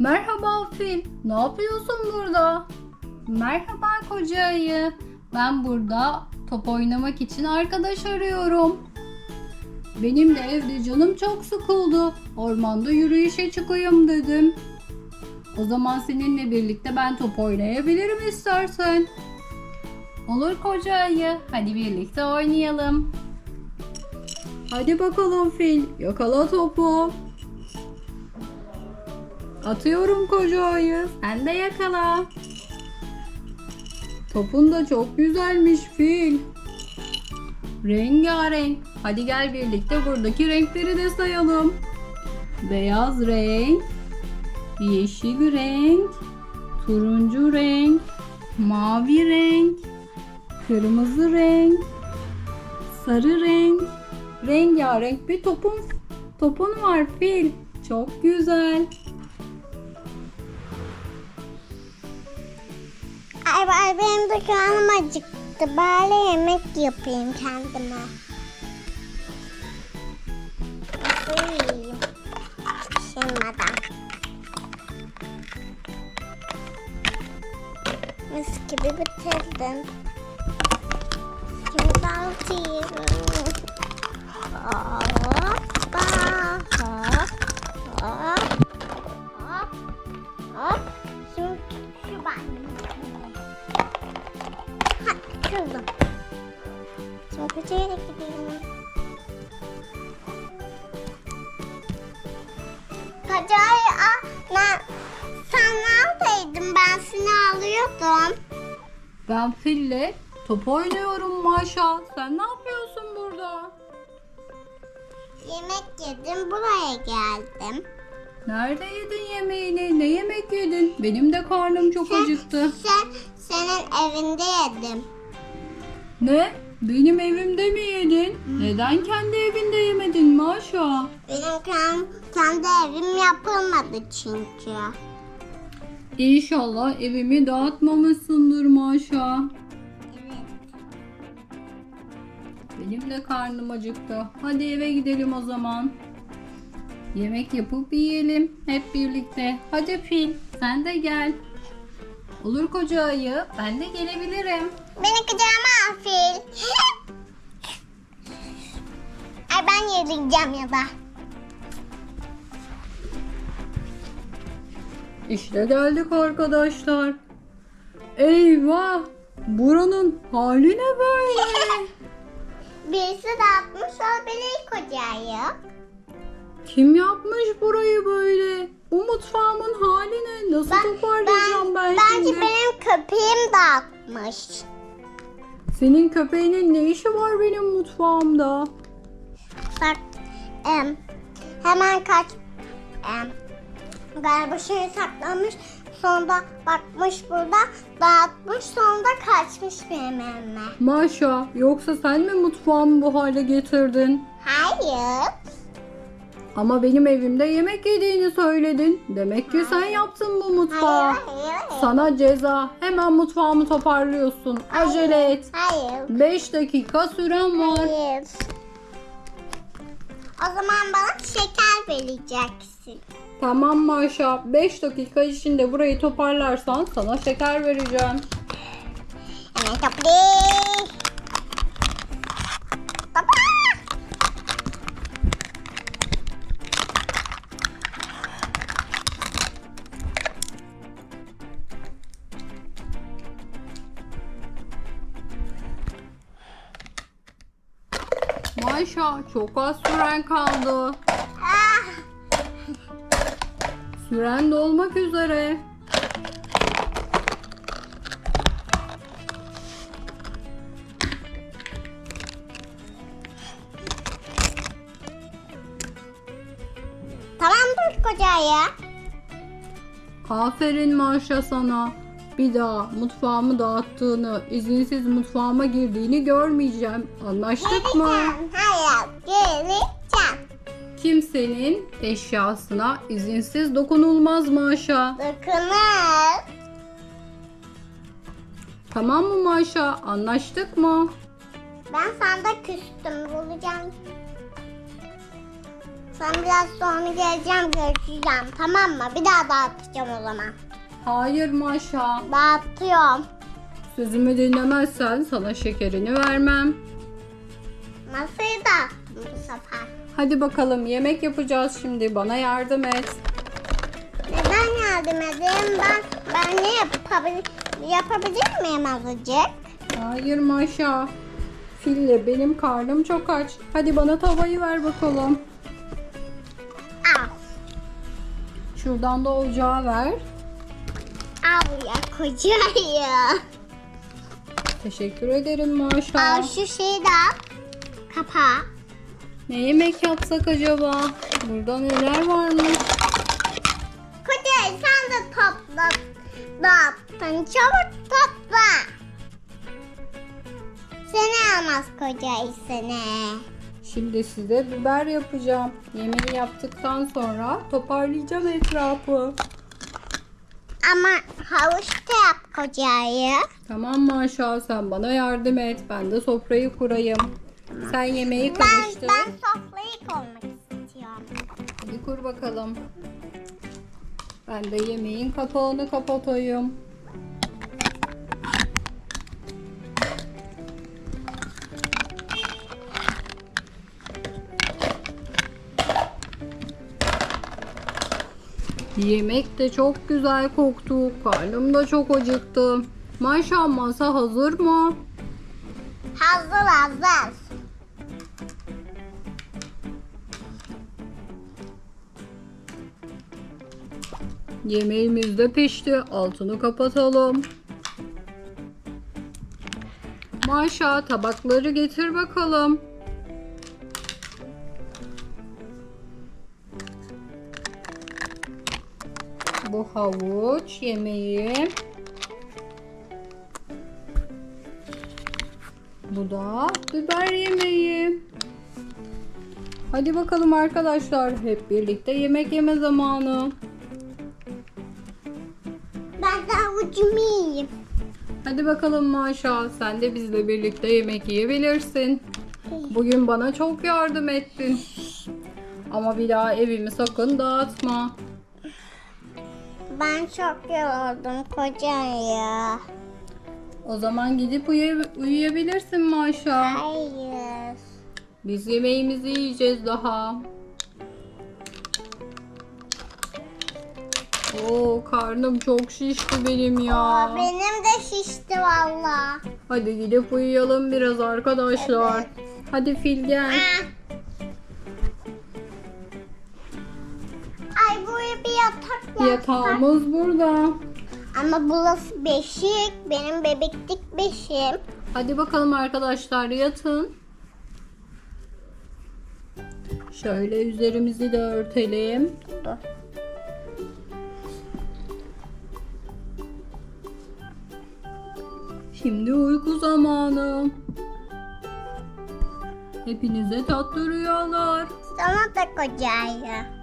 Merhaba Fil. Ne yapıyorsun burada? Merhaba koca ayı. Ben burada top oynamak için arkadaş arıyorum. Benim de evde canım çok sıkıldı. Ormanda yürüyüşe çıkayım dedim. O zaman seninle birlikte ben top oynayabilirim istersen. Olur koca ayı. Hadi birlikte oynayalım. Hadi bakalım fil. Yakala topu. Atıyorum koca ayı. Sen de yakala. Topun da çok güzelmiş fil. Rengarenk. Hadi gel birlikte buradaki renkleri de sayalım. Beyaz renk, yeşil renk, turuncu renk, mavi renk, kırmızı renk, sarı renk, rengarenk bir topun topun var fil. Çok güzel. Ay, ay benim de karnım acıktı. Bari yemek yapayım kendime. Yiyeyim? Pişirmeden. Mis gibi bitirdim. Şimdi dağıtayım. Hoppa, Kötüye de gidiyorum. Kacay, aa, ben, sen neredeydin? Ben seni alıyordum. Ben fille top oynuyorum Maşa. Sen ne yapıyorsun burada? Yemek yedim, buraya geldim. Nerede yedin yemeğini? Ne yemek yedin? Benim de karnım çok acıktı. Sen, senin evinde yedim. Ne? Benim evimde mi yedin? Neden kendi evinde yemedin Maşa? Benim kendi, kendi evim yapılmadı çünkü. İnşallah evimi dağıtmamışsındır Maşa. Benim de karnım acıktı. Hadi eve gidelim o zaman. Yemek yapıp yiyelim hep birlikte. Hadi Fil sen de gel. Olur koca ayı ben de gelebilirim. Beni kucağıma fil. Ay ben yiyeceğim ya da. İşte geldik arkadaşlar. Eyvah! Buranın hali ne böyle? Birisi dağıtmış olabilir kocayı. Kim yapmış burayı böyle? Bu mutfağımın hali ne? Nasıl toparlayacağım ben, Bence şimdi? benim köpeğim dağıtmış. Senin köpeğinin ne işi var benim mutfağımda? Bak em, hemen kaç em, galiba şey saklamış. Sonra bakmış burada dağıtmış sonra kaçmış benim evime. Maşa, yoksa sen mi mutfağımı bu hale getirdin? Hayır. Ama benim evimde yemek yediğini söyledin. Demek ki sen yaptın bu mutfağı. Hayır, hayır, hayır. Sana ceza. Hemen mutfağımı toparlıyorsun. Acele et. Hayır. 5 dakika süren var. Hayır. O zaman bana şeker vereceksin. Tamam Maşa. 5 dakika içinde burayı toparlarsan sana şeker vereceğim. Hemen toplayayım. Maşa çok az süren kaldı. Süren dolmak üzere. tamamdır kocaya. Aferin Maşa sana. Bir daha mutfağımı dağıttığını, izinsiz mutfağıma girdiğini görmeyeceğim. Anlaştık mı? Hayır, geleceğim. Kimsenin eşyasına izinsiz dokunulmaz Maşa. Dokunur. Tamam mı Maşa? Anlaştık mı? Ben sana küstüm. Bulacağım. Sen biraz sonra geleceğim görüşeceğim tamam mı? Bir daha dağıtacağım o zaman. Hayır Maşa. Dağıtıyorum. Sözümü dinlemezsen sana şekerini vermem. Masayı dağıttım bu sefer. Hadi bakalım yemek yapacağız şimdi. Bana yardım et. Neden yardım edeyim? Ben, ben ne yapabilir, yapabilir miyim azıcık? Hayır Maşa. Fille benim karnım çok aç. Hadi bana tavayı ver bakalım. Al. Şuradan da ocağı ver. Al ya. Teşekkür ederim Maşa. Al şu şeyi de al. Kapağı. Ne yemek yapsak acaba? Burada neler varmış? Kocayı sen de topla. Dağıttın. Çabuk topla. Seni almaz kocayı seni. Şimdi size biber yapacağım. Yemeği yaptıktan sonra toparlayacağım etrafı. Ama havuç da yap kocayı. Tamam Maşa sen bana yardım et. Ben de sofrayı kurayım. Sen yemeği Ben, karıştır. ben sofrayı koymak istiyorum. Hadi kur bakalım. Ben de yemeğin kapağını kapatayım. Yemek de çok güzel koktu. Karnım da çok acıktı. Maşa masa hazır mı? Hazır hazır. Yemeğimiz de pişti. Altını kapatalım. Maşa tabakları getir bakalım. Bu havuç yemeği. Bu da biber yemeği. Hadi bakalım arkadaşlar hep birlikte yemek yeme zamanı. Ben de havucumu yiyeyim. Hadi bakalım Maşa, sen de bizle birlikte yemek yiyebilirsin. Bugün bana çok yardım ettin. Ama bir daha evimi sakın dağıtma. Ben çok yoruldum kocayı. O zaman gidip uyu- uyuyabilirsin Maşa. Hayır. Biz yemeğimizi yiyeceğiz daha. Oo karnım çok şişti benim ya. Aa, benim de şişti valla. Hadi gidip uyuyalım biraz arkadaşlar. Hadi fil gel. Ah. Buraya bir yatak yapsak. Yatağımız burada. Ama burası beşik. Benim bebeklik beşim. Hadi bakalım arkadaşlar yatın. Şöyle üzerimizi de örtelim. Dur. Şimdi uyku zamanı. Hepinize tatlı rüyalar. Sana da kocayı.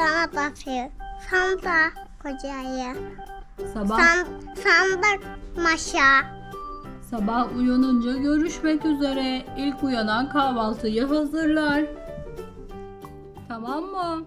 Sana da fil. Sana da kocayı. Sabah sen de maşa. sabah uyanınca görüşmek üzere. İlk uyanan kahvaltıyı hazırlar. Tamam mı?